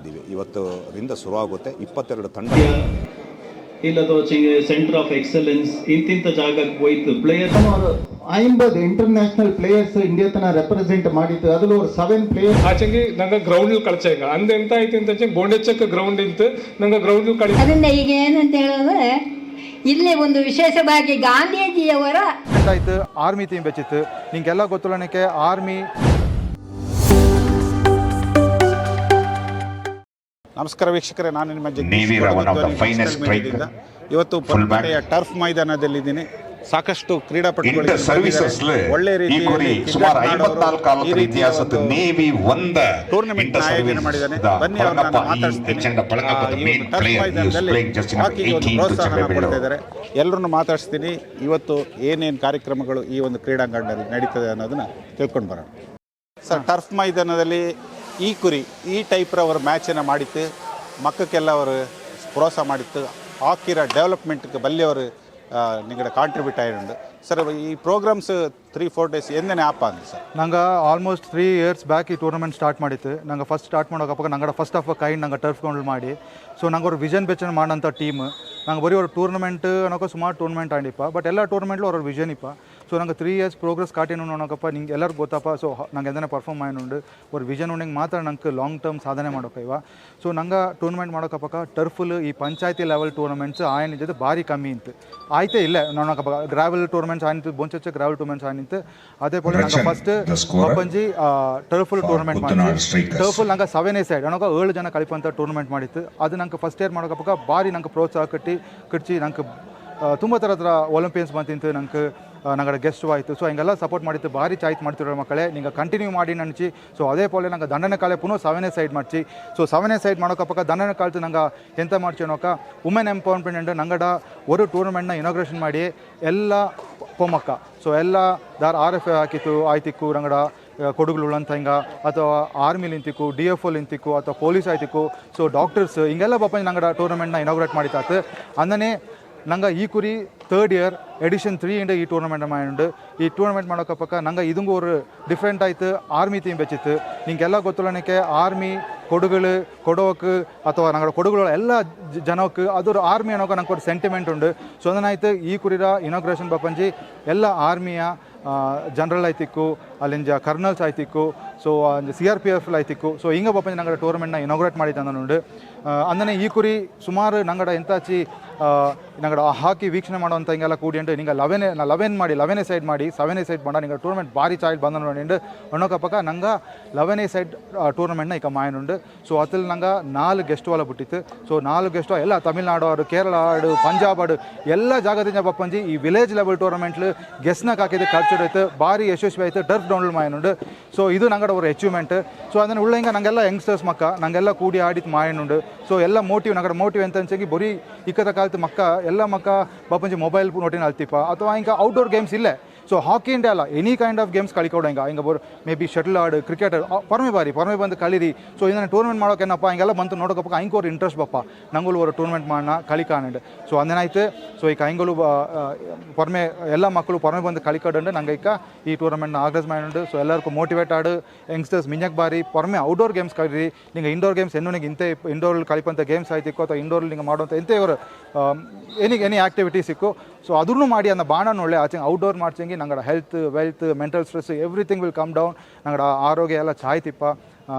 ಇದ್ದೀವಿ. ಇವತ್ತರಿಂದ ಶುರುವಾಗುತ್ತೆ. ಇಪ್ಪತ್ತೆರಡು ತಂಡ. ಇಲ್ಲದ ಸೆಂಟರ್ ಆಫ್ ಎಕ್ಸಲೆನ್ಸ್ ಇಂತಿಂತ ಜಾಗಕ್ಕೆ ಹೋಯ್ತು. ಪ್ಲೇಯರ್ ಸುಮಾರು ಐಂಬದು ಇಂಟರ್ನ್ಯಾಷನಲ್ ಪ್ಲೇಯರ್ಸ್ ಇಂಡಿಯಾ ತನ ರೆಪ್ರೆಸೆಂಟ್ ಮಾಡಿತ್ತು. ಅದ್ರಲ್ಲಿ ஒரு ಸೆವೆನ್ ಪ್ಲೇಯರ್ಸ್ ಆಚೆಗೆ ನಂಗೆ ಗ್ರೌಂಡ್ ಕಳ್ಚಾಗ ಅಂದ ಎಂತ ಆಯ್ತು ಅಂತ ಬೋಂಡೆಚ್ಚಕ್ಕೆ ಗ್ರೌಂಡ್ ಇತ್ತು. ನಂಗೆ ಗ್ರೌಂಡ್ ಕಳಿ ಅದರಿಂದ ಈಗ ಏನಂತ ಹೇಳಿದ್ರೆ ಇಲ್ಲಿ ಒಂದು ವಿಶೇಷವಾಗಿ ಗಾಂಧೀಜಿಯವರ ಆಯ್ತು ಆರ್ಮಿ ಥೀಮ್ ಬೆಚ್ಚಿತ್ತು. ನಿಂಗೆಲ್ಲ ಗೊತ್ತುಳ್ಳನಕ್ಕೆ ಆರ್ಮಿ ನಮಸ್ಕಾರ ವೀಕ್ಷಕರೇ ನಾನು ನಿಮ್ಮ ಜಗದೀಶ್. ಇವತ್ತು. ಪೊನ್ನಂಪೇಟೆಯ ಟರ್ಫ್ ಮೈದಾನದಲ್ಲಿದ್ದೀನಿ. ಸಾಕಷ್ಟು ಕ್ರೀಡಾಪಟುಗಳು ಇಂಟರ್ ಸರ್ವಿಸಸ್ ಒಳ್ಳೆ ರೀತಿಯಲ್ಲಿ ಸುಮಾರು ಐವತ್ನಾಲ್ಕು ಇತಿಹಾಸದ ನೇವಿ ಒಂದ ಟೂರ್ನಮೆಂಟ್ ಆಯೋಜನೆ ಮಾಡಿದ್ದಾನೆ. ಬನ್ನಿ ಅವ್ರನ್ನ ನಾನು ಮಾತಾಡಿಸ್ತೀನಿ ಹಾಕಿಗೆ ಪ್ರೋತ್ಸಾಹನ ಕೊಡ್ತಾ ಇದ್ದಾರೆ. ಎಲ್ಲರನ್ನು ಮಾತಾಡಿಸ್ತೀನಿ. ಇವತ್ತು ಏನೇನು ಕಾರ್ಯಕ್ರಮಗಳು ಈ ಒಂದು ಕ್ರೀಡಾಂಗಣದಲ್ಲಿ ನಡೀತದೆ ಅನ್ನೋದನ್ನ ತಿಳ್ಕೊಂಡು ಬರೋಣ. ಸರ್ ಟರ್ಫ್ ಮೈದಾನದಲ್ಲಿ ಈ ಕುರಿ, ಈ ಟೈಪ್ರ ಅವರು ಮ್ಯಾಚನ್ನು ಮಾಡಿತ್ತು. ಮಕ್ಕಕ್ಕೆಲ್ಲ ಅವರು ಪ್ರೋತ್ಸಾಹ ಮಾಡಿತ್ತು. ಹಾಕಿರೋ ಡೆವಲಪ್ಮೆಂಟ್ಗೆ ಬಲ್ಲಿಯವರು ನಿങ്ങളുടെ ಕಾಂಟ್ರಿಬ್ಯೂಟ್ ಆಯ್ತು ಸರ್ ಈ ಪ್ರೋಗ್ರಾಮ್ಸ್ ತ್ರೀ ಫೋರ್ ಡೇಸ್ ಎಂದನೇ ಆಪ ಅಂದ್ರೆ ಸರ್ ನಂಗೆ ಆಲ್ಮೋಸ್ಟ್ ತ್ರೀ ಇಯರ್ಸ್ ಬ್ಯಾಕ್ ಈ ಟೂರ್ನಮೆಂಟ್ ಸ್ಟಾರ್ಟ್ ಮಾಡಿತ್ತು. ನಂಗೆ ಫಸ್ಟ್ ಸ್ಟಾರ್ಟ್ ಮಾಡೋಕಪ್ಪ ನಂಗೆ ಫಸ್ಟ್ ಆಫ್ ಅ ಕೈಂಡ್ ನಂಗೆ ಟರ್ಫ್ ಕೌಂಡ್ ಮಾಡಿ. ಸೊ ನಂಗೆ ಅವ್ರು ವಿಷನ್ ಬೆಚ್ಚನ ಮಾಡೋಂಥ ಟೀಮ್ ನಂಗೆ ಬರೀ ಅವ್ರ ಟೂರ್ನಮೆಂಟ್ ಅನ್ನೋಕೆ ಸುಮಾರು ಟೂರ್ನಮೆಂಟ್ ಆಂಡಿಪ್ಪ ಬಟ್ ಎಲ್ಲ ಟೂರ್ನಮೆಂಟ್ಲೂ ಅವ್ರ ವಿಷನ್ ಇಪ್ಪ. ಸೊ ನಂಗೆ ತ್ರೀ ಇಯರ್ಸ್ ಪ್ರೋಗ್ರೆಸ್ ಕಾಟೇನು ನೋಡೋಕಪ್ಪ ನಿಂಗೆ ಎಲ್ಲರಿಗೂ ಗೊತ್ತಪ್ಪ. ಸೊ ನಂಗೆ ಎಂದನೇ ಪರ್ಫಾರ್ಮ್ ಆಯ್ನುಂಡು ಅವ್ರ ವಿಷನ್ ಉಂಡಿಗೆ ಮಾತ್ರ ನಂಗೆ ಲಾಂಗ್ ಟರ್ಮ್ ಸಾಧನೆ ಮಾಡೋಕೆ ಇವ. ಸೊ ನಂಗೆ ಟೂರ್ನಮೆಂಟ್ ಮಾಡೋಕಪ್ಪ ಟರ್ಫುಲ್ ಈ ಪಂಚಾಯತಿ ಲೆವೆಲ್ ಟೂರ್ನಮೆಂಟ್ಸ್ ಆಯ್ನ ಇದ್ದದ್ದು ಭಾರಿ ಕಮ್ಮಿ ಇತ್ತು ಆಯ್ತೇ ಇಲ್ಲ ನೋಡೋಕಪ್ಪ ಗ್ರಾವೆಲ್ ಟೂರ್ನಮೆಂಟ್ಸ್ ಆಯ್ತು ಬೊಂಚಚ್ಚ ಗ್ರಾವೆಲ್ ಟೂರ್ನಮೆಂಟ್ಸ್ ಆಯ್ತು ಅದೇ ಪೋಲೆ ನಂಗೆ ಫಸ್ಟ್ ಪಂಜಿ ಟರ್ಫುಲ್ ಟೂರ್ನಮೆಂಟ್ ಮಾಡಿ ಟರ್ಫುಲ್ ನಂಗೆ ಸೆವೆನ್ ಎ ಸೈಡ್ ನನಗೆ ಏಳು ಜನ ಕಲಿಪಂತ ಟೂರ್ನಮೆಂಟ್ ಮಾಡಿತ್ತು. ಅದು ನಂಗೆ ಫಸ್ಟ್ ಇಯರ್ ಮಾಡೋಕಪ್ಪ ಭಾರಿ ನಂಗೆ ಪ್ರೋತ್ಸಾಹ ಕಟ್ಟಿ ಕಟ್ಟಿ ನಂಗೆ ತುಂಬ ಥರ ಥರ ಒಲಿಂಪಿಯನ್ಸ್ ಬಂತಿಂತು ನಂಗೆ. ನಂಗಡೆ ಗೆಸ್ಟ್ ಆಯಿತು. ಸೊ ಹಿಂಗೆಲ್ಲ ಸಪೋರ್ಟ್ ಮಾಡಿತ್ತು ಭಾರಿ ಚಾಯ್ತು ಮಾಡ್ತಿರೋ ಮಕ್ಕಳೇ. ನಿಂಗೆ ಕಂಟಿನ್ಯೂ ಮಾಡಿ ನನ್ಚಿ ಸೊ ಅದೇ ಪೋಲೆ ನಂಗೆ ದಂಡನ ಕಾಲೇ ಪುನಃ ಸವೆನೇ ಸೈಡ್ ಮಾಡ್ಚಿ ಸೊ ಸವೆನೇ ಸೈಡ್ ಮಾಡೋಕಪ್ಪ ದಂಡನ ಕಾಲ್ತು ನಂಗೆ ಎಂತ ಮಾಡ್ಚಿ ಅನ್ನೋಕ ವುಮೆನ್ ಎಂಪವರ್ಮೆಂಟ್ ನಂಗಡ ಒಂದು ಟೂರ್ನಮೆಂಟ್ನ ಇನಾಗ್ರೇಷನ್ ಮಾಡಿ ಎಲ್ಲ ಪೊಮ್ಮಕ್ಕ. ಸೊ ಎಲ್ಲ ದಾರ್ ಆರ್ ಎಫ್ ಹಾಕಿತ್ತು, ಆಯ್ತಿಕ್ಕು, ನಂಗಡ ಕೊಡುಗಳುಳ್ಳಂತ ಹಿಂಗ, ಅಥವಾ ಆರ್ಮಿ ನಿಂತಿಕ್ಕು ಡಿ ಎಫ್ ಒಲ್ ನಿಂತಿಕ್ಕು, ಅಥವಾ ಪೊಲೀಸ್ ಆಯ್ತಿಕ್ಕು. ಸೊ ಡಾಕ್ಟರ್ಸ್ ಹಿಂಗೆಲ್ಲ ಪಾಪ ನಂಗಡ ಟೂರ್ನಮೆಂಟ್ನ ಇನಾಗ್ರೇಟ್ ಮಾಡಿತಾತು ಅಂದನೇ ನಂಗೆ ಈ ಕುರಿ ತರ್ಡ್ ಇಯರ್ ಎಡಿಷನ್ ತ್ರೀ ಇಂಡ ಈ ಟೂರ್ನಮೆಂಟ್ ಮಾಡಿಂಡು. ಈ ಟೂರ್ನಮೆಂಟ್ ಮಾಡೋಕೆ ಪಕ್ಕ ನಂಗೆ ಇದಂಗೂ ஒரு ಡಿಫ್ರೆಂಟ್ ಆಯ್ತು. ಆರ್ಮಿ ತೀಮ್ ಬೆಚ್ಚಿತ್ತು. ನಿಂಗೆಲ್ಲ ಗೊತ್ತುಳ್ಳನಕ್ಕೆ ಆರ್ಮಿ ಕೊಡುಗಳು, ಕೊಡೋಕೆ ಅಥವಾ ನಂಗೆ ಕೊಡುಗಳು ಎಲ್ಲ ಜನಕ್ಕೆ ಅದು ಆರ್ಮಿ ಅನ್ನೋಕೆ ನಂಗೆ ಒಂದು ಸೆಂಟಿಮೆಂಟ್ ಉಂಡು. ಸೊ ಅದನ್ನಾಯ್ತು ಈ ಕುರಿರ ಇನಾಗ್ರೇಷನ್ ಬಪ್ಪಂಜಿ ಎಲ್ಲ ಆರ್ಮಿಯ ಜನರಲ್ ಆಯ್ತಿಕ್ಕು, ಅಲ್ಲಿಂದ colonels ಆಯ್ತಿಕ್ಕು so C R P F ಆಯ್ತಿಕ್ಕು. So ಹಿಂಗೆ ಬಪ್ಪಂಜಿ ನಂಗಡ ಟೂರ್ನಮೆಂಟ್ನ ಇನಾಗ್ರೇಟ್ ಮಾಡಿದ್ದೆ ನಾನು ಅಂದನೆ ಈ ಕುರಿ ಸುಮಾರು ನಂಗಡ ಎಂತಾಚಿ ಹಿಂಗೆ ಹಾಕಿ ವೀಕ್ಷಣೆ ಮಾಡುವಂಥ ಹಿಂಗೆಲ್ಲ ಕೂಡಿ ಅಂಡ್ ಹಿಂಗೆ ಲೆವೆನ್ ಲೆವೆನ್ ಮಾಡಿ, ಲೆವೆನೇ ಸೈಡ್ ಮಾಡಿ, ಸೆವೆನೇ ಸೈಡ್ ಮಾಡ ನಿಂಗೆ ಟೂರ್ನಮೆಂಟ್ ಭಾರಿ ಚಾಯ್ಲ್ ಬಂದ ನೋಡಿಂಡು ಒಣ್ಣೊಕ್ಕ ಪಕ್ಕ ನಂಗೆ ಲೆವೆನೇ ಸೈಡ್ ಟೂರ್ನಮೆಂಟ್ನ ಈಗ ಮಾಯನುಂಡು ಸೊ ಅತಿಲ್ ನಂಗೆ ನಾಲ್ಕು ಗೆಸ್ಟ್ ವಾಲ ಬಿಟ್ಟಿತ್ತು. ಸೊ ನಾಲ್ಕು ಗೆಸ್ಟ್ ಎಲ್ಲ ತಮಿಳ್ನಾಡು ಆಡು, ಕೇರಳ ಆಡು, ಪಂಜಾಬ್ ಆಡು, ಎಲ್ಲ ಜಾಗದಿಂದ ಬಪ್ಪಂಜಿ ಈ ವಿಲೇಜ್ ಲೆವೆಲ್ ಟೂರ್ನಮೆಂಟ್ ಗೆಸ್ನಾಗ ಹಾಕಿದ್ದು ಕಲ್ಚರ್ ಆಯ್ತು, ಭಾರಿ ಯಶಸ್ವಿ ಆಯಿತು ಡರ್ಫ್ ಡೌನ್ಲೋಡ್ ಮಾಯನುಂಡು ಸೊ ಇದು ನಂಗಡ ಅವ್ರ ಅಚೀವ್ಮೆಂಟ್ ಸೊ ಅದನ್ನು ಉಳ್ಳ ಹಿಂಗೆ ನಂಗೆಲ್ಲ ಯಂಗ್ಸ್ಟರ್ಸ್ ಮಕ್ಕ, ನಂಗೆಲ್ಲ ಕೂಡಿ ಆಡಿದ್ದು ಮಾಯನುಂಡು ಸೊ ಎಲ್ಲ ಮೋಟಿವ್ ನಂಗಡ ಮೋಟಿವ್ ಅಂತ ಅನ್ಸಂಗಿ ಬರೀ ಇಕ್ಕದ ಕಾಲದ ಮಕ್ಕ ಎಲ್ಲ ಮಕ್ಕ ಬಪ್ಪಂಜಿ ಮೊಬೈಲ್ ನೋಟಿನ ಅಲ್ತಿಪ್ಪ ಅಥವಾ ಹಿಂಗೆ ಔಟ್ಡೋರ್ ಗೇಮ್ಸ್ ಇಲ್ಲೇ ಸೊ ಹಾಕಿ ಇಂಡಿಯಾ ಅಲ್ಲ ಎನಿ ಕೈಂಡ್ ಆಫ್ ಗೇಮ್ಸ್ ಕಳಿಕೊಡು ಹಿಂಗೆ ಬರೋ ಮೇ ಬಿ ಶಟಲ್ ಆಡು ಕ್ರಿಕೆಟ್ ಪರಮೆ ಬಾರಿ ಪರಮೆ ಬಂದು ಕಳೀರಿ ಸೊ ಇದನ್ನ ಟೂರ್ನಮೆಂಟ್ ಮಾಡೋಕೇನಪ್ಪ ಹಿಂಗೆಲ್ಲ ಬಂತು ನೋಡೋಕಪ್ಪ ಹಂಗೆ ಇಂಟ್ರೆಸ್ಟ್ ಬಪ್ಪ ನಂಗೂ ஒரு ಟೂರ್ನಮೆಂಟ್ ಮಾಡೋಣ ಕಲಿಕಾನಂಡು ಸೊ ಅಂದೇನಾಯ್ತು ಸೊ ಈಗ ಹಂಗಲು ಪೊರ್ಮೆ ಎಲ್ಲ ಮಕ್ಕಳು ಪೊರ್ಮೆ ಬಂದು ಕಲಿಕಾಡು ನಂಗೆ ಈಗ ಈ ಟೂರ್ನಮೆಂಟ್ನ ಆರ್ಗನೈಸ್ ಮಾಡಿಂಡು ಸೊ ಎಲ್ಲರಿಗೂ ಮೋಟಿವೇಟ್ ಆಡು ಯಂಗ್ಸ್ಟರ್ಸ್ ಮಿಂಜಕ್ ಬಾರಿ ಪೊರ್ಮೆ ಔಟ್ಡೋರ್ ಗೇಮ್ಸ್ ಕಳೀರಿ ನಿಂಗೆ ಇಂಡೋರ್ ಗೇಮ್ಸ್ ಎನ್ನು ನಿಂಗೆ ಇಂತೆ ಇಂಡೋರಲ್ಲಿ ಕಳಿಪಂಥ ಗೇಮ್ಸ್ ಆಯ್ತಿಕ್ಕೋ ಅಥವಾ ಇಂಡೋರ್ ನಿಂಗೆ ಮಾಡುವಂಥ ಇಂತೆ ಇವರು ಎನಿ ಎನಿ ಆಕ್ಟಿವಿಟೀಸ್ ಸಿಕ್ಕು ಸೊ ಅದನ್ನು ಮಾಡಿ ಅನ್ನ ಬಾಣನ ಒಳ್ಳೆ ಆಚೆ ಔಟ್ಡೋರ್ ಮಾಡ್ಸಂಗಿ ನಂಗಡ health wealth mental stress everything will come down ನಂಗಡ ಆರೋಗ್ಯ ಎಲ್ಲ ಚಾಯ್ತಿಪ್ಪ.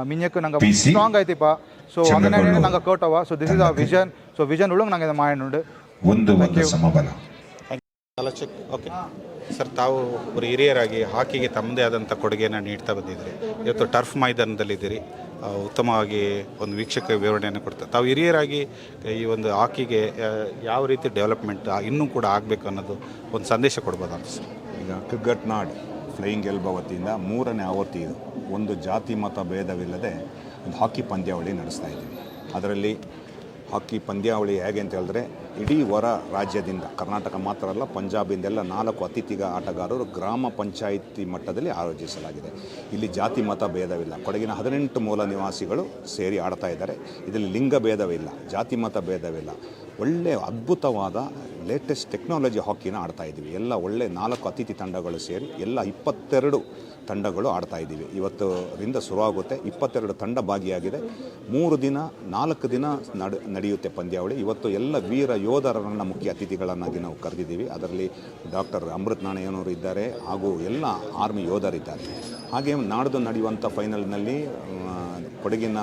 ಮಿಂಜಕ್ಕೆ ನಂಗೆ ಸ್ಟ್ರಾಂಗ್ ಆಯ್ತಿಪ್ಪ. ಸೊ ಅದನ್ನ ನಂಗೆ ಕರ್ಟವ so this is a vision so vision ಒಳಗೆ ನಂಗೆ ಮಾಡಿನುಂಡು ಒಂದು ಒಂದು ಸಮಬಲ. ಓಕೆ ಸರ್ ತಾವು ಒಬ್ಬರು ಹಿರಿಯರಾಗಿ ಹಾಕಿಗೆ ತಮ್ಮದೇ ಆದಂಥ ಕೊಡುಗೆಯನ್ನು ನೀಡ್ತಾ ಬಂದಿದ್ದೀರಿ. ಇವತ್ತು ಟರ್ಫ್ ಮೈದಾನದಲ್ಲಿದ್ದೀರಿ ಉತ್ತಮವಾಗಿ ಒಂದು ವೀಕ್ಷಕ ವಿವರಣೆಯನ್ನು ಕೊಡ್ತಾರೆ ತಾವು ಹಿರಿಯರಾಗಿ ಈ ಒಂದು ಹಾಕಿಗೆ ಯಾವ ರೀತಿ ಡೆವಲಪ್ಮೆಂಟ್ ಇನ್ನೂ ಕೂಡ ಆಗಬೇಕು ಅನ್ನೋದು ಒಂದು ಸಂದೇಶ ಕೊಡ್ಬೋದಂತ ಅಂತ ಸರ್ ಈಗ ಕಗ್ಗಟ್ನಾಡ್ ಫ್ಲೈಯಿಂಗ್ ಎಲ್ಬ ವತಿಯಿಂದ ಮೂರನೇ ಆವೃತ್ತಿ ಇದು. ಒಂದು ಜಾತಿ ಮತ ಭೇದವಿಲ್ಲದೆ ಒಂದು ಹಾಕಿ ಪಂದ್ಯಾವಳಿ ನಡೆಸ್ತಾ ಇದ್ದೀವಿ. ಅದರಲ್ಲಿ ಹಾಕಿ ಪಂದ್ಯಾವಳಿ ಹೇಗೆ ಅಂತ ಹೇಳಿದ್ರೆ, ಇಡೀ ಹೊರ ರಾಜ್ಯದಿಂದ, ಕರ್ನಾಟಕ ಮಾತ್ರ ಅಲ್ಲ, ಪಂಜಾಬಿಂದೆಲ್ಲ ನಾಲ್ಕು ಅತಿಥಿಗ ಆಟಗಾರರು ಗ್ರಾಮ ಪಂಚಾಯಿತಿ ಮಟ್ಟದಲ್ಲಿ ಆಯೋಜಿಸಲಾಗಿದೆ. ಇಲ್ಲಿ ಜಾತಿ ಮತ ಭೇದವಿಲ್ಲ. ಕೊಡಗಿನ ಹದಿನೆಂಟು ಮೂಲ ನಿವಾಸಿಗಳು ಸೇರಿ ಆಡ್ತಾ ಇದ್ದಾರೆ. ಇದರಲ್ಲಿ ಲಿಂಗ ಭೇದವಿಲ್ಲ, ಜಾತಿ ಮತ ಭೇದವಿಲ್ಲ. ಒಳ್ಳೆಯ ಅದ್ಭುತವಾದ ಲೇಟೆಸ್ಟ್ ಟೆಕ್ನಾಲಜಿ ಹಾಕಿನ ಆಡ್ತಾ ಇದ್ದೀವಿ. ಎಲ್ಲ ಒಳ್ಳೆ ನಾಲ್ಕು ಅತಿಥಿ ತಂಡಗಳು ಸೇರಿ ಎಲ್ಲ ಇಪ್ಪತ್ತೆರಡು ತಂಡಗಳು ಆಡ್ತಾ ಇದ್ದೀವಿ. ಇವತ್ತರಿಂದ ಶುರುವಾಗುತ್ತೆ. ಇಪ್ಪತ್ತೆರಡು ತಂಡ ಭಾಗಿಯಾಗಿದೆ. ಮೂರು ದಿನ, ನಾಲ್ಕು ದಿನ ನಡ, ನಡೆಯುತ್ತೆ ಪಂದ್ಯಾವಳಿ. ಇವತ್ತು ಎಲ್ಲ ವೀರ ಯೋಧರನ್ನ ಮುಖ್ಯ ಅತಿಥಿಗಳನ್ನಾಗಿ ನಾವು ಕರೆದಿದ್ದೀವಿ. ಅದರಲ್ಲಿ ಡಾಕ್ಟರ್ ಅಮೃತ್ ನಾಣಯ್ಯನವರು ಇದ್ದಾರೆ ಹಾಗೂ ಎಲ್ಲ ಆರ್ಮಿ ಯೋಧರಿದ್ದಾರೆ. ಹಾಗೆ ನಾಡ್ದು ನಡೆಯುವಂಥ ಫೈನಲ್ನಲ್ಲಿ ಕೊಡಗಿನ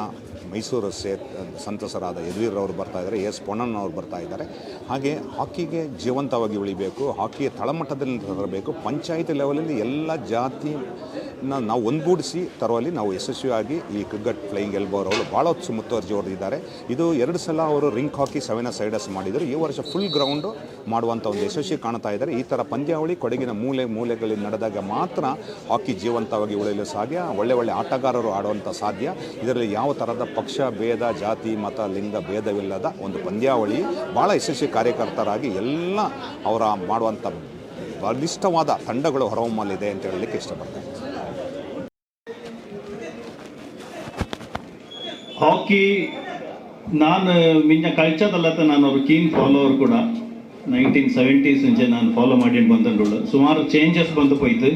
ಮೈಸೂರು ಸೇ, ಸಂತಸರಾದ ಯದುವೀರ್ರವರು ಬರ್ತಾ ಇದ್ದಾರೆ ಎಸ್ ಪೊನ್ನಣ್ಣವ್ರು ಬರ್ತಾ ಇದ್ದಾರೆ. ಹಾಗೆ ಹಾಕಿಗೆ ಜೀವಂತವಾಗಿ ಉಳಿಬೇಕು ಹಾಕಿಯ ತಳಮಟ್ಟದಲ್ಲಿ ತರಬೇಕು, ಪಂಚಾಯಿತಿ ಲೆವೆಲಲ್ಲಿ ಎಲ್ಲ ಜಾತಿನ ನಾವು ಒಂದುಗೂಡಿಸಿ ತರುವಲ್ಲಿ ನಾವು ಯಶಸ್ವಿಯಾಗಿ ಈ ಕ್ರಿಕೆಟ್ ಫ್ಲೈಯಿಂಗ್ ಎಲ್ಬೋರವರು ಭಾಳ ಹೊತ್ತು ಮುತ್ತುವರ್ಜಿ ಹೊಡೆದಿದ್ದಾರೆ. ಇದು ಎರಡು ಸಲ ಅವರು ರಿಂಗ್ ಹಾಕಿ ಸೆವೆನ ಸೈಡಸ್ ಮಾಡಿದರು. ಈ ವರ್ಷ ಫುಲ್ ಗ್ರೌಂಡು ಮಾಡುವಂಥ ಒಂದು ಯಶಸ್ವಿ ಕಾಣ್ತಾ ಇದ್ದಾರೆ. ಈ ಥರ ಪಂದ್ಯಾವಳಿ ಕೊಡಗಿನ ಮೂಲೆ ಮೂಲೆಗಳಲ್ಲಿ ನಡೆದಾಗ ಮಾತ್ರ ಹಾಕಿ ಜೀವಂತವಾಗಿ ಉಳಿಯಲು ಸಾಧ್ಯ. ಒಳ್ಳೆ ಒಳ್ಳೆ ಆಟಗಾರರು ಆಡುವಂಥ ಸಾಧ್ಯ. ಇದರಲ್ಲಿ ಯಾವ ಥರದ ಪಕ್ಷ, ಭೇದ, ಜಾತಿ, ಮತ, ಲಿಂಗ ಭೇದವಿಲ್ಲದ ಒಂದು ಪಂದ್ಯಾವಳಿ ಭಾಳ ಯಶಸ್ವಿ ಕಾರ್ಯಕರ್ತರಾಗಿ ಎಲ್ಲ ಅವರ ಮಾಡುವಂಥ ಬಲಿಷ್ಠವಾದ ತಂಡಗಳು ಹೊರಹೊಮ್ಮಲಿದೆ ಅಂತ ಹೇಳಲಿಕ್ಕೆ ಇಷ್ಟಪಡ್ತೇನೆ. ಹಾಕಿ ನಾನು ಮಿಂಜ ಕಳ್ಚದಲ್ಲತ್ತ ನಾನು ಅವ್ರ ಕೀನ್ ಫಾಲೋವರ್ ಕೂಡ. ನೈನ್ಟೀನ್ ಸೆವೆಂಟೀಸ್ ಇಂಚೆ ನಾನು ಫಾಲೋ ಮಾಡಿ ಬಂದಂಡು ಸುಮಾರು ಚೇಂಜಸ್ ಬಂದು ಹೋಯ್ತು.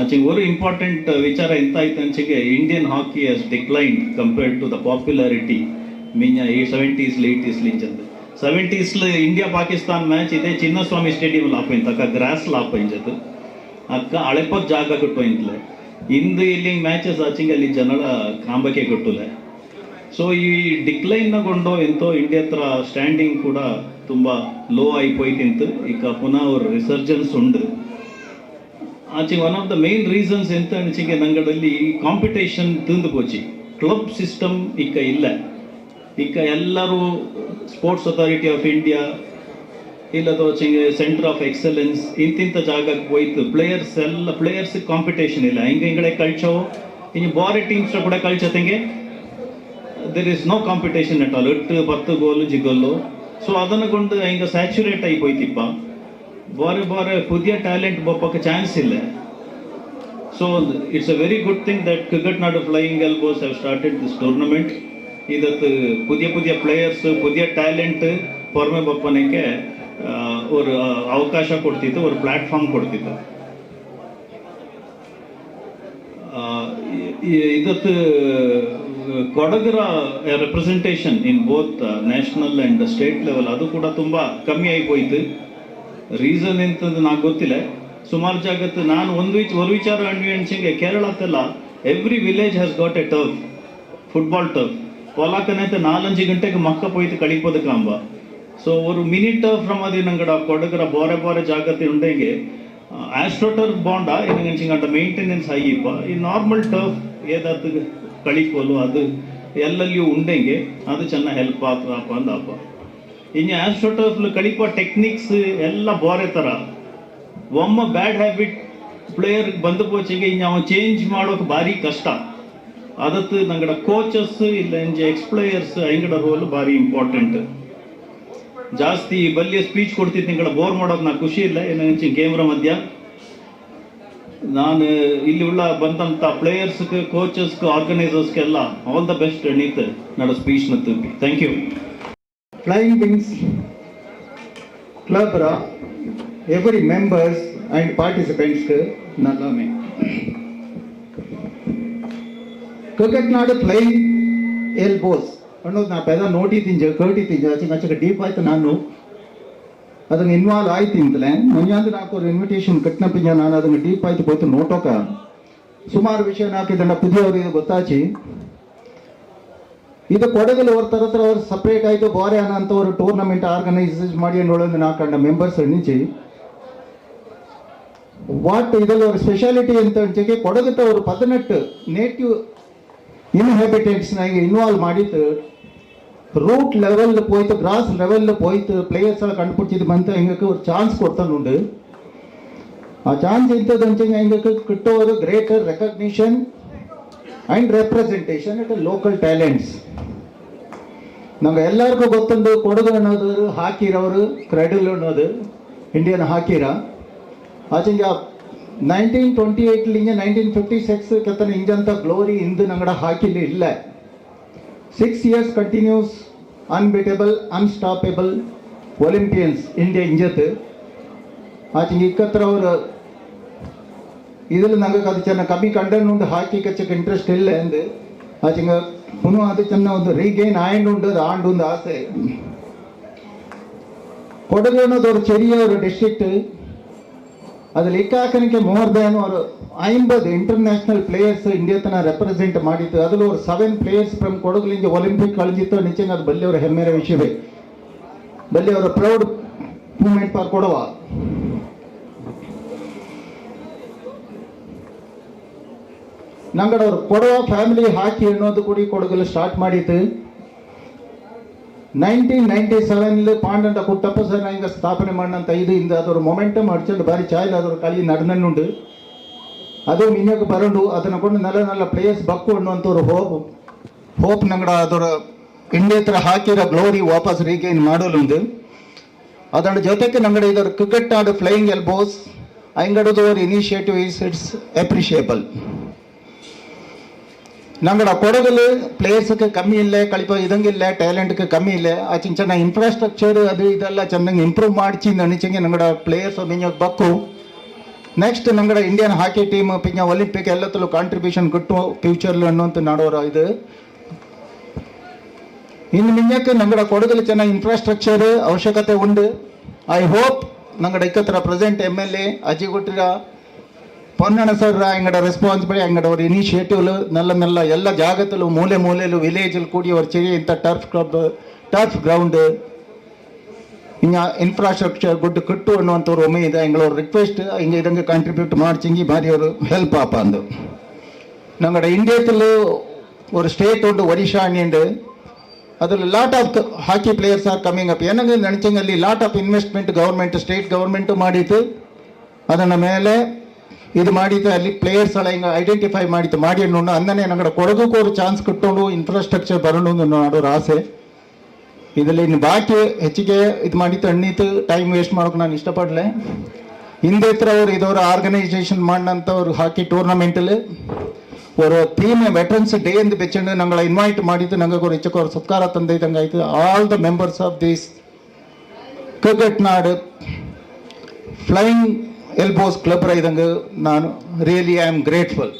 ಆಚೆ ಒಂದು ಇಂಪಾರ್ಟೆಂಟ್ ವಿಚಾರ ಎಂತ ಆಯ್ತು ಅಂಚೆಗೆ Indian hockey has decline compared to the popularity ಮಿಂಜ ಈ ಸೆವೆಂಟೀಸ್ಲಿ ಏಯ್ಟೀಸ್ಲಿ ಇಂಚಂದು ಸೆವೆಂಟೀಸ್ಲಿ ಇಂಡಿಯಾ ಪಾಕಿಸ್ತಾನ್ ಮ್ಯಾಚ್ ಇದೆ ಚಿನ್ನಸ್ವಾಮಿ ಸ್ಟೇಡಿಯಂ ಲಾಪ್ ಅಕ್ಕ ಗ್ರಾಸ್ ಲಾಪೈಂಜದು ಅಕ್ಕ ಅಳೆಪಕ್ ಜಾಗ ಕೊಟ್ಟೋಯಿಂತಲೆ ಇಂದು ಇಲ್ಲಿ ಮ್ಯಾಚಸ್ ಆಚಿಂಗ್ ಅಲ್ಲಿ ಜನಗಳ ಕಾಂಬಕ್ಕೆ ಕೊಟ್ಟಲೆ. ಸೊ ಈ ಡಿಕ್ಲೈನ್ಗೊಂಡು ಎಂತೋ ಇಂಡಿಯಾ ಹತ್ರ ಸ್ಟ್ಯಾಂಡಿಂಗ್ ಕೂಡ ತುಂಬಾ ಲೋ ಆಯ್ಪೋಯ್ತಿಂತು ಈಗ ಪುನಃ ಅವ್ರ ರಿಸರ್ಜನ್ಸ್ ಉಂಡು ಆಚೆ one of the main reasons ಎಂತ ಅನಿಸಿಕೆ ನಂಗಡಲ್ಲಿ ಕಾಂಪಿಟೇಷನ್ ತಿಂದು ಪೋಚಿ ಕ್ಲಬ್ ಸಿಸ್ಟಮ್ ಇಕ್ಕ ಇಲ್ಲ. ಇಕ್ಕ ಎಲ್ಲರೂ ಸ್ಪೋರ್ಟ್ಸ್ ಅಥಾರಿಟಿ ಆಫ್ ಇಂಡಿಯಾ ಇಲ್ಲದ ಸೆಂಟರ್ ಆಫ್ ಎಕ್ಸಲೆನ್ಸ್ ಇಂತಿಂಥ ಜಾಗಕ್ಕೆ ಹೋಯ್ತು. ಪ್ಲೇಯರ್ಸ್ ಎಲ್ಲ ಪ್ಲೇಯರ್ಸ್ ಕಾಂಪಿಟೇಷನ್ ಇಲ್ಲ. ಹಿಂಗೆ ಹಿಂಗಡೆ ಕಳ್ಸೋ ಇನ್ನು ಬಾರಿ ಟೀಮ್ಸ್ ಕೂಡ ಕಳ್ಸತ್ತಂಗೆ there is no competition at all ಎಟ್ಟು ಪತ್ತು ಗೋಲು ಜಿಗೋಲು ಸೊ ಅದನ್ನು ಕೊಂಡು ಹಿಂಗೆ ಸ್ಯಾಚುರೇಟ್ ಆಗಿ ಹೋಯ್ತಿಪ್ಪ ಬಾರೆ ಬಾರೆ ಪುದಿಯ ಟ್ಯಾಲೆಂಟ್ ಬಪ್ಪಕ್ಕೆ ಚಾನ್ಸ್ ಇಲ್ಲ so it's a very good thing that cricket Nadu Flying Elbows have started this tournament ಇದತ್ತು ಪುದಿಯ ಪುದಿಯ ಪ್ಲೇಯರ್ಸ್ ಪುದಿಯ ಟ್ಯಾಲೆಂಟ್ ಪೊರ್ಮೆ ಬಪ್ಪನಕ್ಕೆ ஒரு ಅವಕಾಶ ಕೊಡ್ತಿತ್ತು ஒரு ಪ್ಲಾಟ್ಫಾರ್ಮ್ ಕೊಡ್ತಿತ್ತು ಆ, E- E- ಇದತ್ತು ಕೊಡಗರ representation in both national and state level ಅದು ಕೂಡ ತುಂಬ ಕಮ್ಮಿ ಆಗಿ ರೀಸನ್ ಎಂತದ್ದು నాకు ಗೊತ್ತಿಲ್ಲ. ಸುಮಾರು ಜಾಗತ್ತು ನಾನು ಒಂದು ವಿಚ್, ಒಂದು ವಿಚಾರ ಅನ್ವೇಷಿಸಿಗೆ ಕೇರಳತ್ತೆಲ್ಲ every village has got a turf football turf ಪೊಲಾಕನೈತೆ ನಾಲಂಜು ಗಂಟೆಗೆ ಮಕ್ಕ ಪೋಯ್ತು ಕಳಿಪೋದಕ್ಕೆ ಕಾಂಬ ಸೊ ಒಂದು ಮಿನಿ ಟರ್ಫ್ ಪ್ರಮಾದಿ ನಂಗಡ ಕೊಡಗರ ಬೋರೆ ಬೋರೆ ಜಾಗತ್ತೆ ಉಂಡೆಗೆ ಆಸ್ಟ್ರೋಟರ್ಫ್ ಬಾಂಡ ಏನಂಚಿಂಗ ಅಂತ ಮೇಂಟೆನೆನ್ಸ್ ಆಗಿಪ್ಪ ಈ ನಾರ್ಮಲ್ ಟರ್ಫ್ ಏದಾದ ಕಳಿಕೋಲು ಅದು ಎಲ್ಲಲ್ಲಿಯೂ ಉಂಡೆಂಗೆ ಅದು ಚೆನ್ನಾಗಿ ಹೆಲ್ಪ್ ಆಗ್ತದಪ್ಪ ಅಂದಪ್ಪ. ಇನ್ನು ಆಸ್ಟ್ರೋಟಫ್ಲು ಕಳಿಕೋ ಟೆಕ್ನಿಕ್ಸ್ ಎಲ್ಲ ಬೋರೆ ಥರ ಒಮ್ಮ ಬ್ಯಾಡ್ ಹ್ಯಾಬಿಟ್ ಪ್ಲೇಯರ್ ಬಂದು ಪೋಚಿಗೆ ಇನ್ನು ಅವನು ಚೇಂಜ್ ಮಾಡೋಕೆ ಭಾರಿ ಕಷ್ಟ. ಅದತ್ತು ನಂಗಡ ಕೋಚಸ್ ಇಲ್ಲ ಎಂಜೆ ಎಕ್ಸ್ ಪ್ಲೇಯರ್ಸ್ ಐಂಗಡ ರೋಲ್ ಭಾರಿ ಇಂಪಾರ್ಟೆಂಟ್ ಜಾಸ್ತಿ ಬಲ್ಯ ಸ್ಪೀಚ್ ಕೊಡ್ತಿತ್ತು ನಿಂಗಡ ಬೋರ್ ಮಾಡೋದು ನಾ ಖುಷಿ ಇಲ್ಲ ಏನಂಚಿ ಗೇಮ್ರ ಮಧ್ಯ. ನಾನು ಇಲ್ಲಿ ಉಳ್ಳ ಬಂದಂತ ಪ್ಲೇಯರ್ಸ್ಗೆ ಕೋಚಸ್ಗೆ ಆರ್ಗನೈಸರ್ಸ್ಗೆಲ್ಲ ಆಲ್ ದ ಬೆಸ್ಟ್ ನೀತ್ ನಡ ಸ್ಪೀಚ್ ತುಂಬಿ. ಥ್ಯಾಂಕ್ ಯು ಫ್ಲೈಯಿಂಗ್ ವಿಂಗ್ಸ್ ಕ್ಲಬ್ರ ಎವ್ರಿ ಮೆಂಬರ್ಸ್ ಆ್ಯಂಡ್ ಪಾರ್ಟಿಸಿಪೆಂಟ್ಸ್ಗೆ ನಲ್ಲಾಮೆ ಗೆ ನಲ್ಲಮೆ ಕ್ರಿಕೆಟ್ ನಾಡು ಫ್ಲೈಯಿಂಗ್ ಎಲ್ಬೋಸ್ ಅನ್ನೋದು ನಾ ಪೆದ ಕೇಳಿದ್ದೀನಿ ತಿಂಜ ಆಚೆ ಡೀಪ್ ಆಯ್ತು ನಾನು. ಅದನ್ನ ಇನ್ವಾಲ್ವ್ ಆಯ್ತು ಇಂತಲೇ. ಮುಂಜಾನೆ ಅವ್ರ ಇನ್ವಿಟೇಷನ್ ಕಟ್ಟಿನಪ್ಪಿಂಜ ನಾನು ಅದನ್ನ ಡೀಪ್ ಆಯ್ತು ಹೋಯ್ತು ನೋಟೋಕ. ಸುಮಾರು ವಿಷಯ ನಾಲ್ಕು ಇದನ್ನ ಪುದಿಯವ್ರಿಗೆ ಗೊತ್ತಾಚಿ. ಇದು ಕೊಡಗಲ್ಲಿ ಅವ್ರ ತರ ಹತ್ರ ಅವ್ರು ಸಪ್ರೇಟ್ ಆಯ್ತು ಬಾರೆ ಅಂತ ಅವರು ಟೂರ್ನಮೆಂಟ್ ಆರ್ಗನೈಸ್ ಮಾಡಿ ಅನ್ನೋಳೊಂದು ನಾಲ್ಕಂಡ ಮೆಂಬರ್ಸ್ ನಿಂಚಿ. ವಾಟ್ ಇದರಲ್ಲಿ ಅವ್ರ ಸ್ಪೆಷಾಲಿಟಿ ಅಂತ ಅಂಚೆಗೆ ಕೊಡಗತ್ತ ಅವರು ಪದನೆಟ್ಟು ನೇಟಿವ್ ಇನ್ಹ್ಯಾಬಿಟೆಂಟ್ಸ್ನಾಗ ಇನ್ವಾಲ್ವ್ ಮಾಡಿತ್ತು. ರೂಟ್ ಲೆವೆಲ್ ಹೋಯ್ತು ಗ್ರಾಸ್ ಲೆವೆಲ್ ಹೋಯ್ತು ಪ್ಲೇಯರ್ಸ್ ಎಲ್ಲ ಕಂಡುಪಿಡಿಚಿದ್ದು ಬಂತು ಹೆಂಗಕ್ಕೆ ಒಂದು ಚಾನ್ಸ್ ಕೊಡ್ತಾನುಂಡು ಆ ಚಾನ್ಸ್ ಇದ್ದದಂಚೆ ಹೆಂಗಕ್ಕೆ ಕಿಟ್ಟೋರು greater recognition and representation it local talents ನಮ್ಗೆ ಎಲ್ಲರಿಗೂ ಗೊತ್ತೊಂದು ಕೊಡಗು ಅನ್ನೋದು ಹಾಕಿರೋರು ಕ್ರೆಡಲ್ ಅನ್ನೋದು ಇಂಡಿಯನ್ ಹಾಕಿರ ಆಚೆಗೆ ನೈನ್ಟೀನ್ ಟ್ವೆಂಟಿ ಏಯ್ಟ್ಲಿಂಗೆ ನೈನ್ಟೀನ್ ಫಿಫ್ಟಿ ಸಿಕ್ಸ್ ಕತನ ಇಂಜಂತ ಗ್ಲೋರಿ ಇಂದು ನಂಗಡ ಹಾಕಿಲ್ಲ ಇಲ್ಲ six years continues unbeatable unstoppable Olympians India ಇಂಜತ್ ಆಚಿಂಗ್ ಇಕ್ಕತ್ರವ್ರ ಇದ್ರಲ್ಲಿ ನಂಗೆ ಅದು ಚೆನ್ನ ಕಮ್ಮಿ ಕಂಡನ್ ಉಂಡು ಹಾಕಿ ಕಚ್ಚಕ್ಕೆ ಇಂಟ್ರೆಸ್ಟ್ ಇಲ್ಲ ಎಂದು ಆಚಿಂಗ ಪುನಃ ಅದು ಚೆನ್ನ ಒಂದು ರೀಗೇನ್ ಆಯಂಡ್ ಉಂಡು ಆಂಡ್ ಒಂದು ಆಸೆ ಕೊಡಗನದವ್ರ ಚೆರಿಯ ಡಿಸ್ಟ್ರಿಕ್ಟ್ ಅದ್ರಲ್ಲಿ ಏಕಾಕನಿಗೆ ಮೋರ್ ದ್ಯಾನ್ ಅವರು ಐಂಬದ್ ಇಂಟರ್ನ್ಯಾಷನಲ್ ಪ್ಲೇಯರ್ಸ್ ಇಂಡಿಯಾ ತನ ರೆಪ್ರೆಸೆಂಟ್ ಮಾಡಿತ್ತು ಅದ್ರಲ್ಲಿ ஒரு ಸೆವೆನ್ ಪ್ಲೇಯರ್ಸ್ ಫ್ರಮ್ ಕೊಡಗುಲಿಂದ ಒಲಿಂಪಿಕ್ ಕಳಿಸಿತ್ತು ನಿಜಂಗೆ ಅದು ಬಲ್ಲಿ ಅವರ ಹೆಮ್ಮೆಯ ವಿಷಯವೇ. ಬಲ್ಲಿ ಅವರ ಪ್ರೌಡ್ ಮೂಮೆಂಟ್ ಫಾರ್ ಕೊಡವ ನಂಗಡವ್ರು ಕೊಡವ ಫ್ಯಾಮಿಲಿ ಹಾಕಿ ಅನ್ನೋದು ಕೂಡ ಕೊಡಗಲು ಸ್ಟಾರ್ಟ್ ಮಾಡಿತ್ತು ನೈನ್ಟೀನ್ ನೈನ್ಟಿ ಸೆವೆನ್ಲಿ ಪಾಂಡಂಡ ಕುಟ್ಟಪ್ಪ ಸರ್ ನಂಗೆ ಸ್ಥಾಪನೆ ಮಾಡಿದಂತ ಇದು ಇಂದ ಅದರ ಮೊಮೆಂಟಮ್ ಅಡ್ಚಂಡು ಬಾರಿ ಚಾಯ್ಲ ಅದರ ಕಲಿ ನಡನನ್ನುಂಡು ಅದು ಮಿನ್ಯಕ್ಕೆ ಬರಂಡು, ಅದನ್ನ ಕೊಂಡು ನಲ್ಲ ನಲ್ಲ ಪ್ಲೇಸ್ ಬಕ್ಕು ಅನ್ನುವಂಥವ್ರು ಹೋಪ್ ಹೋಪ್ ನಂಗಡ ಅದರ ಇಂಡಿಯತ್ರ ಹಾಕಿರೋ ಗ್ಲೋರಿ ವಾಪಸ್ ರೀಗೈನ್ ಮಾಡೋಲುಂದು ಅದರ ಜೊತೆಗೆ ನಂಗಡ ಇದರ ಕ್ರಿಕೆಟ್ ಆಡು ಫ್ಲೈಯಿಂಗ್ ಎಲ್ಬೋಸ್ ಐಂಗಡದವ್ರ ಇನಿಷಿಯೇಟಿವ್ ಇಸ್ ಇಟ್ಸ್ ಅಪ್ರಿಷಿಯೇಬಲ್ ನಮ್ಮಡ ಕೊಡಗಲು ಪ್ಲೇಯರ್ಸ್ಗೆ ಕಮ್ಮಿ ಇಲ್ಲ, ಕಳಿಪ ಇದಂಗಿಲ್ಲ ಟ್ಯಾಲೆಂಟ್ಗೆ ಕಮ್ಮಿ ಇಲ್ಲ, ಆ ಚೆನ್ನಾಗಿ ಚೆನ್ನ ಇನ್ಫ್ರಾಸ್ಟ್ರಕ್ಚರ್ ಅದು ಇದೆಲ್ಲ ಚೆನ್ನಾಗಿ ಇಂಪ್ರೂವ್ ಮಾಡಿಸಿ ನನಿಚಂಗೆ ನಂಗಡ ಪ್ಲೇಯರ್ಸ್ ಮಿಂಜೋಗ್ ಬಕ್ಕು. ನೆಕ್ಸ್ಟ್ ನಂಗಡ ಇಂಡಿಯನ್ ಹಾಕಿ ಟೀಮ್ ಪಿಂಗ ಒಲಿಂಪಿಕ್ ಎಲ್ಲತ್ತಲು ಕಾಂಟ್ರಿಬ್ಯೂಷನ್ ಕೊಟ್ಟು ಫ್ಯೂಚರ್ಲು ಅನ್ನೋಂತ ನಾಡೋರ ಇದು. ಇನ್ನು ಮಿಂಜಕ್ಕೆ ನಂಗಡ ಕೊಡಗಲು ಚೆನ್ನಾಗಿ ಇನ್ಫ್ರಾಸ್ಟ್ರಕ್ಚರ್ ಅವಶ್ಯಕತೆ ಉಂಡು. ಐ ಹೋಪ್ ನಂಗಡ ಇಕ್ಕತ್ರ ಪ್ರೆಸೆಂಟ್ ಎಂ ಎಲ್ ಎ ಅಜ್ಜಿ ಕೊಟ್ಟಿರ పొన్నణ సార్ ఎంగడ రెస్పాన్సిబిలిటీ ఎంగడ ఒక ఇనిషియేటివ్లు నల్ల మెల్ల ಎಲ್ಲ ಜಾಗದಲ್ಲೂ ಮೂಲೆ ಮೂಲೆಲು ವಿಲೇಜಲ್ಲಿ ಕೂಡಿ ಅವ್ರ ಚೆರಿ ಇಂಥ ಟರ್ಫ್ ಕ್ಲಬ್ ಟರ್ಫ್ ಗ್ರೌಂಡ್ ಹಿಂಗ ಇನ್ಫ್ರಾಸ್ಟ್ರಕ್ಚರ್ ಗುಡ್ ಕಟ್ಟು ಅನ್ನುವಂಥವ್ರು ಒಮ್ಮೆ ಇದೆ ಎಂಗಳವ್ರ ರಿಕ್ವೆಸ್ಟ್ ಹಿಂಗೆ ಇದಂಗೆ ಕಾಂಟ್ರಿಬ್ಯೂಟ್ ಮಾಡ್ಚಿಂಗಿ ಬಾರಿ ಅವರು ಹೆಲ್ಪ್ ಆಪ ಅಂದು ನಂಗಡ ಇಂಡಿಯಾದಲ್ಲಿ ஒரு ஸ்டேட் உண்டு ஒடிஷா அணிண்டு அதில் lot of hockey players are coming up எனக்கு நினச்சிங்க ಅಲ್ಲಿ lot of investment government state government ಮಾಡಿತ್ತು ಅದನ್ನ ಮೇಲೆ ಇದು ಮಾಡಿದ್ದು ಅಲ್ಲಿ ಪ್ಲೇಯರ್ಸ್ ಎಲ್ಲ ಹಿಂಗೆ ಐಡೆಂಟಿಫೈ ಮಾಡಿದ್ದು. ಮಾಡಿ ನೋಡೋಣ ಅಂದನೆ ನಂಗಡ ಕೊಡಗಕ್ಕೂ ಅವರು ಚಾನ್ಸ್ ಕಿಟ್ಕೊಂಡು ಇನ್ಫ್ರಾಸ್ಟ್ರಕ್ಚರ್ ಬರೋಣ ನೋಡೋರು ಆಸೆ. ಇದರಲ್ಲಿ ಇನ್ನು ಬಾಕಿ ಹೆಚ್ಚಿಗೆ ಇದು ಮಾಡಿತ್ತು ಅಣ್ಣಿತ್ತು ಟೈಮ್ ವೇಸ್ಟ್ ಮಾಡೋಕೆ ನಾನು ಇಷ್ಟಪಡಲೆ. ಹಿಂದೆ ಹತ್ರ ಅವ್ರು ಇದವರು ಆರ್ಗನೈಸೇಷನ್ ಮಾಡಂತ ಹಾಕಿ ಟೂರ್ನಮೆಂಟಲ್ಲಿ ಅವರು ಥೀಮ್ ವೆಟ್ರನ್ಸ್ ಡೇ ಎಂದು ಬೆಚ್ಚಂಡು ನಂಗಳ ಇನ್ವೈಟ್ ಮಾಡಿದ್ದು. ನಂಗೆ ಅವ್ರು ಹೆಚ್ಚಕ್ಕೆ ಅವ್ರ ಸತ್ಕಾರ ಇದ್ದಂಗೆ ಆಯಿತು. All the members of this cricket Nadu flying elbows club ರೈದಂಗೆ ನಾನು really I am grateful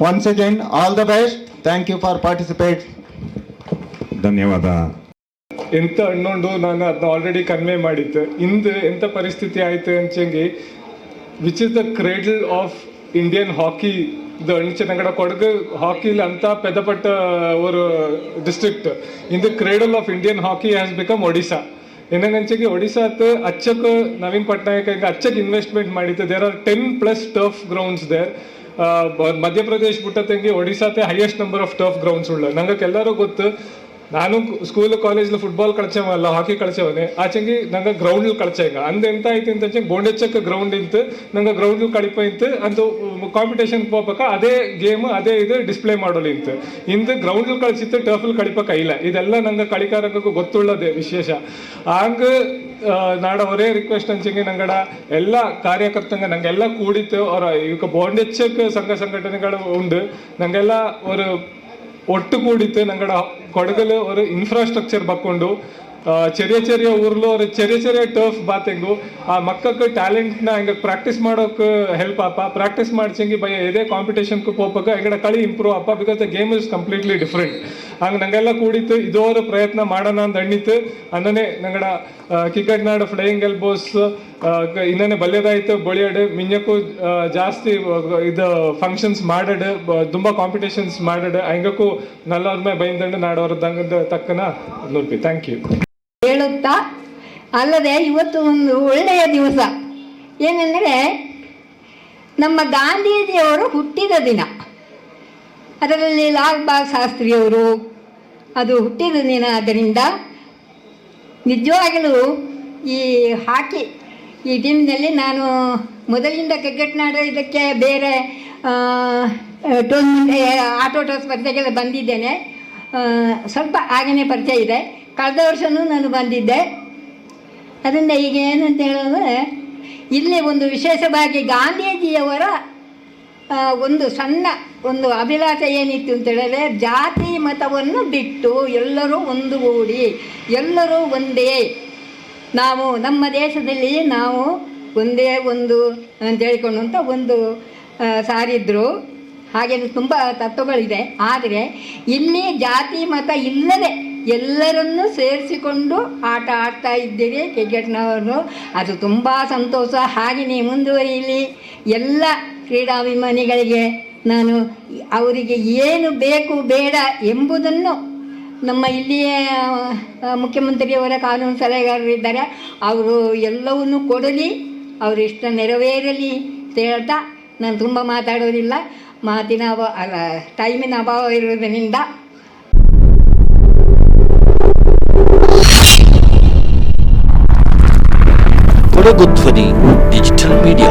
once again all the best thank you for participate ಧನ್ಯವಾದ. ಎಂಥ ಅನ್ನೊಂಡು ನಾನು ಅದನ್ನ ಆಲ್ರೆಡಿ ಕನ್ವೆ ಮಾಡಿತ್ತು ಇಂದು ಎಂಥ ಪರಿಸ್ಥಿತಿ ಆಯಿತು ಅಂಚಂಗಿ which is the cradle of Indian hockey ಇದು ಅಂಚನಗಡ ನಂಗಡ ಕೊಡಗು ಹಾಕಿಲಿ ಅಂತ ಪೆದಪಟ್ಟ ಅವರು district into cradle of Indian hockey has become Odisha ಏನಂಚೆಗೆ ಒಡಿಸಾತ್ ಅಚ್ಚಕ್ ನವೀನ್ ಪಟ್ನಾಯಕ್ ಅಚ್ಚಕ್ ಇನ್ವೆಸ್ಟ್ಮೆಂಟ್ ಮಾಡಿತ್ತು there are ten plus turf grounds there Madhya Pradesh ಬಿಟ್ಟಂಗೆ ಒಡಿಸಾತೆ highest number of turf grounds ಉಳ್ಳ. ನಂಗೆ ಎಲ್ಲರೂ ಗೊತ್ತು ನಾನು ಸ್ಕೂಲ್ ಕಾಲೇಜ್ ಫುಟ್ಬಾಲ್ ಕಳ್ಸೇವಲ್ಲ ಹಾಕಿ ಕಳ್ಸೇವನೆ. ಆಚೆಂಗಿ ನಂಗೆ ಗ್ರೌಂಡ್ ಕಳ್ಸ ಈಗ ಅಂದ ಎಂತ ಆಯ್ತು ಅಂತ ಬೋಂಡೆಚ್ಚಕ್ ಗ್ರೌಂಡ್ ಇಂತ ನಂಗೆ ಗ್ರೌಂಡ್ ಕಳಿಪ ಇಂತು ಅಂತ ಕಾಂಪಿಟೇಷನ್ ಹೋಗ್ಬೇಕ ಅದೇ ಗೇಮ್ ಅದೇ ಇದು ಡಿಸ್ಪ್ಲೇ ಮಾಡೋಲಿ ಇಂತು ಇಂದು ಗ್ರೌಂಡ್ ಕಳ್ಸಿತ್ತು ಟರ್ಫಲ್ ಕಳಿಪ ಕೈಲ. ಇದೆಲ್ಲ ನಂಗೆ ಕಳಿಕಾರಕ್ಕೂ ಗೊತ್ತುಳ್ಳದೆ ವಿಶೇಷ. ಹಂಗ ನಾಡ ಒರೇ ರಿಕ್ವೆಸ್ಟ್ ಅಂಚೆಂಗೆ ನಂಗಡ ಎಲ್ಲ ಕಾರ್ಯಕರ್ತಂಗ ನಂಗೆಲ್ಲ ಕೂಡಿತ್ತು. ಅವರ ಈಗ ಬಾಂಡೆಚ್ಚಕ್ ಸಂಘ ಸಂಘಟನೆಗಳು ಉಂಡು. ನಂಗೆಲ್ಲ ஒரு ಒಟ್ಟು ಕೂಡಿತ್ತು ನಂಗಡ ಕೊಡಗಲು ಅವರು ಇನ್ಫ್ರಾಸ್ಟ್ರಕ್ಚರ್ ಬಕ್ಕೊಂಡು ചെറിയ ಚರಿಯ ಊರ್ಲು ಅವ್ರ ಚರಿಯ ಚರಿಯ ಟರ್ಫ್ ಬಾತೆಗು, ಆ ಮಕ್ಕಕ್ಕೆ ಟ್ಯಾಲೆಂಟ್ನ ಹಂಗ ಪ್ರಾಕ್ಟೀಸ್ ಮಾಡೋಕೆ ಹೆಲ್ಪ್ ಅಪ್ಪ ಪ್ರಾಕ್ಟೀಸ್ ಮಾಡ್ಸಂಗಿ ಬೈ ಇದೇ ಕಾಂಪಿಟೇಷನ್ಗೆ ಹೋಗ್ಬೇಕು ಹೆಂಗಡೆ ಕಳಿ ಇಂಪ್ರೂವ್ ಅಪ್ಪ because the game is completely different ಹಂಗೆ ನಂಗೆಲ್ಲ ಕೂಡಿತ್ತು ಇದೋರು ಪ್ರಯತ್ನ ಮಾಡೋಣ ಅಂತ ಅಣ್ಣಿತ್ತು ಅಂದನೆ ನಂಗಡ ಕ್ರಿಕೆಟ್ ನಾಡು ಫ್ಲೈಯಿಂಗ್ ಎಲ್ಬೋಸ್ ಇನ್ನೇ ಬಲ್ಯದಾಯ್ತು, ಬಳಿಯಾಡು ಮಿಂಜಕ್ಕೂ ಜಾಸ್ತಿ ಇದು ಫಂಕ್ಷನ್ಸ್ ಮಾಡಡು ತುಂಬ ಕಾಂಪಿಟೇಷನ್ಸ್ ಮಾಡಡು, ಹಂಗಕ್ಕೂ ನಲ್ಲವ್ರ ಬೈಂದಂಡು ನಾಡೋರ ತಕ್ಕನ ನೋಡ್ಬಿ ಥ್ಯಾಂಕ್ ಯು ಹೇಳುತ್ತಾ? ಅಲ್ಲದೆ ಇವತ್ತು ಒಂದು ಒಳ್ಳೆಯ ದಿವಸ. ಏನೆಂದರೆ, ನಮ್ಮ ಗಾಂಧೀಜಿಯವರು ಹುಟ್ಟಿದ ದಿನ. ಅದರಲ್ಲಿ ಲಾಲ್ ಬಹದ್ದೂರ್ ಶಾಸ್ತ್ರಿಯವರು ಅದು ಹುಟ್ಟಿದ ದಿನ ಆದ್ದರಿಂದ ನಿಜವಾಗಲೂ ಈ ಹಾಕಿ, ಈ ಟೀಮ್ನಲ್ಲಿ ನಾನು ಮೊದಲಿಂದ ಕ್ರಿಕೆಟ್ ನಾಡೋ ಇದಕ್ಕೆ ಬೇರೆ ಟೂರ್ನಮೆಂಟ್ ಆಟೋಟ ಸ್ಪರ್ಧೆಗೆಲ್ಲ ಬಂದಿದ್ದೇನೆ. ಸ್ವಲ್ಪ ಹಾಗೆಯೇ ಪರಿಚಯ ಇದೆ. ಕಳೆದ ವರ್ಷವೂ ನಾನು ಬಂದಿದ್ದೆ. ಅದರಿಂದ ಈಗ ಏನಂತ ಹೇಳಿದ್ರೆ, ಇಲ್ಲಿ ಒಂದು ವಿಶೇಷವಾಗಿ ಗಾಂಧೀಜಿಯವರ ಒಂದು ಸಣ್ಣ ಒಂದು ಅಭಿಲಾಷೆ ಏನಿತ್ತು ಅಂತ ಹೇಳಿದ್ರೆ ಜಾತಿ ಮತವನ್ನು ಬಿಟ್ಟು ಎಲ್ಲರೂ ಒಂದುಗೂಡಿ, ಎಲ್ಲರೂ ಒಂದೇ. ನಾವು ನಮ್ಮ ದೇಶದಲ್ಲಿ ನಾವು ಒಂದೇ ಒಂದು ಅಂತ ಅಂತ ಒಂದು ಸಾರಿದ್ರು. ಹಾಗೆ ತುಂಬ ತತ್ವಗಳಿದೆ. ಆದರೆ ಇಲ್ಲಿ ಜಾತಿ ಮತ ಇಲ್ಲದೆ ಎಲ್ಲರನ್ನೂ ಸೇರಿಸಿಕೊಂಡು ಆಟ ಆಡ್ತಾ ಇದ್ದೀರಿ ಕ್ರಿಕೆಟ್ನವರು. ಅದು ತುಂಬ ಸಂತೋಷ. ಹಾಗೆಯೇ ಮುಂದುವರಿಯಲಿ ಎಲ್ಲ ಕ್ರೀಡಾಭಿಮಾನಿಗಳಿಗೆ ನಾನು ಅವರಿಗೆ ಏನು ಬೇಕು ಬೇಡ ಎಂಬುದನ್ನು ನಮ್ಮ ಇಲ್ಲಿಯೇ ಮುಖ್ಯಮಂತ್ರಿಯವರ ಕಾನೂನು ಸಲಹೆಗಾರರಿದ್ದಾರೆ ಅವರು ಎಲ್ಲವನ್ನು ಕೊಡಲಿ, ಅವರು ಇಷ್ಟ ನೆರವೇರಲಿ ಅಂತ ಹೇಳ್ತಾ ನಾನು ತುಂಬ ಮಾತಾಡೋದಿಲ್ಲ. ಮಾತಿನ ಅಭಾವ ಅಲ್ಲ, ಟೈಮಿನ ಅಭಾವ ಇರೋದರಿಂದ ಧ್ವನಿ ಡಿಜಿಟಲ್ ಮೀಡಿಯಾ